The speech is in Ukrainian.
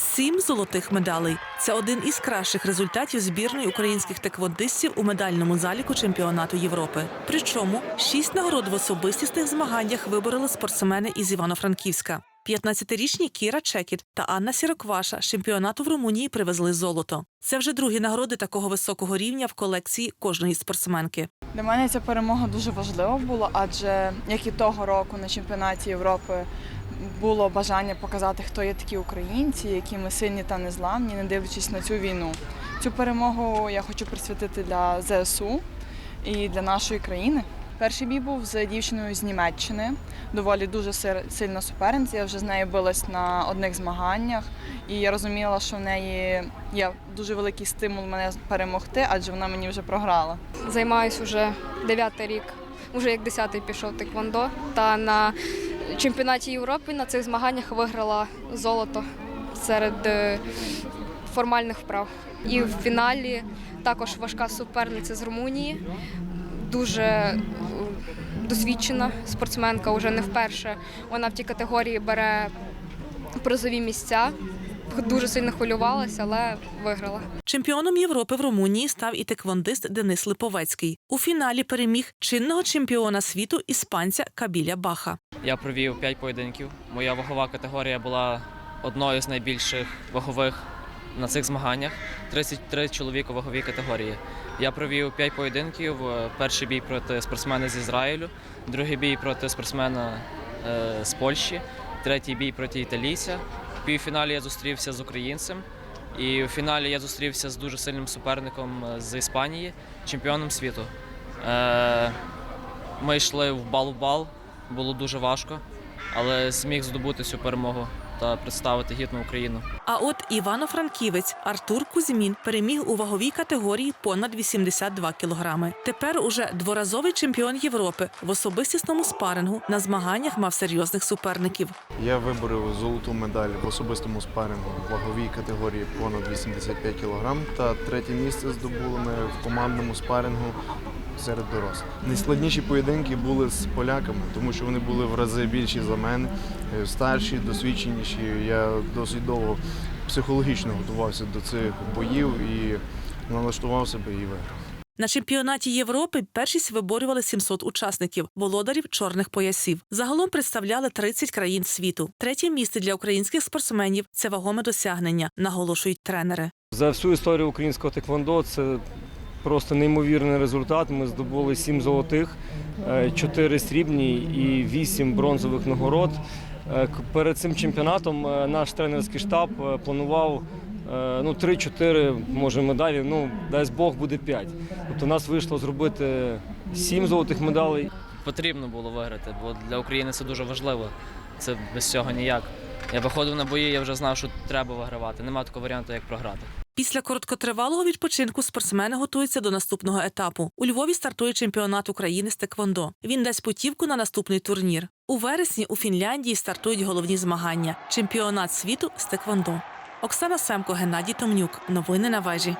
Сім золотих медалей. Це один із кращих результатів збірної українських теквондистів у медальному заліку чемпіонату Європи. Причому шість нагород в особистісних змаганнях вибороли спортсмени із Івано-Франківська. 15-річні Кіра Чекіт та Анна Сірокваша чемпіонату в Румунії привезли золото. Це вже другі нагороди такого високого рівня в колекції кожної спортсменки. Для мене ця перемога дуже важлива була, адже як і того року на чемпіонаті Європи було бажання показати, хто є такі українці, які ми сильні та незламні, не дивлячись на цю війну. Цю перемогу я хочу присвятити для ЗСУ і для нашої країни. Перший бій був з дівчиною з Німеччини, доволі дуже сильна суперниця. Я вже з нею билась на одних змаганнях, і я розуміла, що в неї є дуже великий стимул мене перемогти, адже вона мені вже програла. Займаюсь уже дев'ятий рік, уже як десятий пішов тиквондо. Та на чемпіонаті Європи на цих змаганнях виграла золото серед е, формальних вправ. І в фіналі також важка суперниця з Румунії, дуже е, досвідчена спортсменка, уже не вперше. Вона в тій категорії бере призові місця. Дуже сильно хвилювалася, але виграла. Чемпіоном Європи в Румунії став і теквондист Денис Липовецький. У фіналі переміг чинного чемпіона світу іспанця Кабіля Баха. Я провів 5 поєдинків. Моя вагова категорія була одною з найбільших вагових на цих змаганнях. 33 чоловіка у ваговій категорії. Я провів 5 поєдинків. Е, Перший бій проти спортсмена з Ізраїлю, другий бій проти спортсмена е, з Польщі, третій бій проти італійця. Півфіналі я зустрівся з українцем. І в фіналі я зустрівся з дуже сильним суперником е, з Іспанії, чемпіоном світу. Е, Ми йшли в бал в бал, було дуже важко, але зміг здобути цю перемогу та представити гідну Україну. А от Івано-Франківець Артур Кузьмін переміг у ваговій категорії понад 82 кілограми. Тепер уже дворазовий чемпіон Європи в особистісному спарингу на змаганнях мав серйозних суперників. Я виборов золоту медаль в особистому спарингу в ваговій категорії понад 85 кг та третє місце здобули ми в командному спарингу серед дорослих. Найскладніші поєдинки були з поляками, тому що вони були в рази більші за мене, е, старші, досвідченіші. Я досить довго психологічно готувався до цих боїв і налаштував себе і виграв. На чемпіонаті Європи першість виборювали 700 учасників, володарів чорних поясів. Загалом представляли 30 країн світу. Третє місце для українських спортсменів це вагоме досягнення, наголошують тренери. За всю історію українського теквондо це просто неймовірний результат. Ми здобули сім золотих, е, чотири срібні і вісім бронзових нагород. Е, Перед цим чемпіонатом е, наш тренерський штаб планував ну, 3-4 може медалі. Ну дасть Бог буде 5. Тобто нас вийшло зробити сім золотих медалей. Потрібно було виграти, бо для України це дуже важливо. Це без цього ніяк. Я виходив на бої, я вже знав, що треба вигравати. Нема такого варіанту, як програти. Після короткотривалого відпочинку спортсмени готуються до наступного етапу. У Львові стартує чемпіонат України з теквондо. Він дасть путівку на наступний турнір. У вересні у Фінляндії стартують головні змагання чемпіонат світу з теквондо. Оксана Семко, Геннадій Томнюк. Новини на вежі.